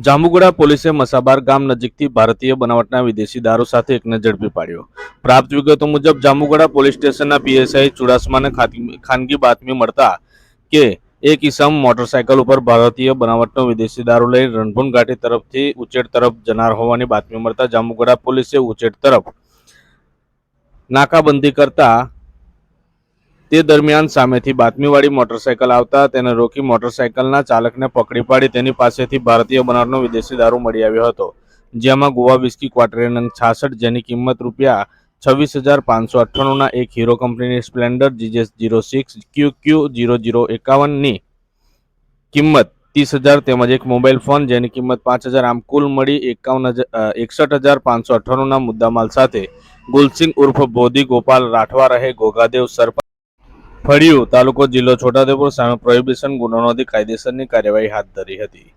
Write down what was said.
જાંબુગોડા પોલીસે મસાબાર ગામ નજીકથી ભારતીય બનાવટના વિદેશી દારૂ સાથે એકને ઝડપી પાડ્યો. પ્રાપ્ત વિગતો મુજબ, જાંબુગુડા પોલીસ સ્ટેશનના પીએસઆઈ ચુડાસમાને ખાનગી બાતમી મળતા કે એક ઇસમ મોટરસાયકલ ઉપર ભારતીય બનાવટનો વિદેશી દારૂ લઈ રણભૂન ઘાટી તરફથી ઉચેડ તરફ જનાર હોવાની બાતમી મળતા જાંબુગુડા પોલીસે ઉચેડ તરફ નાકાબંધી કરતા તે દરમિયાન સામેથી બાતમીવાળી મોટરસાયકલ આવતા તેને રોકી મોટરસાયકલના ચાલકને પકડી પાડી તેની પાસેથી ભારતીય બનારનો વિદેશી દારૂ મળી આવ્યો હતો. જેમાં ગોવા વિસ્કી ક્વાટરેન છાસઠ જેની કિંમત રૂપિયા છવ્વીસ હજાર પાંચસો અઠ્ઠાણુંના એક હીરો કંપનીની Splendor જીજેસ zero six Q Q zero zero એકાવનની કિંમત ત્રીસ હજાર તેમજ એક મોબાઈલ ફોન જેની કિંમત પાંચ હજાર આમ કુલ મળી એકાવન હજાર એકસઠ હજાર પાંચસો અઠ્ઠાણુંના મુદ્દામાલ સાથે. ગુલસિંહ ઉર્ફ બોધી ગોપાલ રાઠવા રહે ગોગાદેવ સરપંચ ફળિયું તાલુકો જિલ્લો છોટાઉદેપુર સામે પ્રોહિબિશન ગુનો નોંધી કાયદેસરની કાર્યવાહી હાથ ધરી હતી.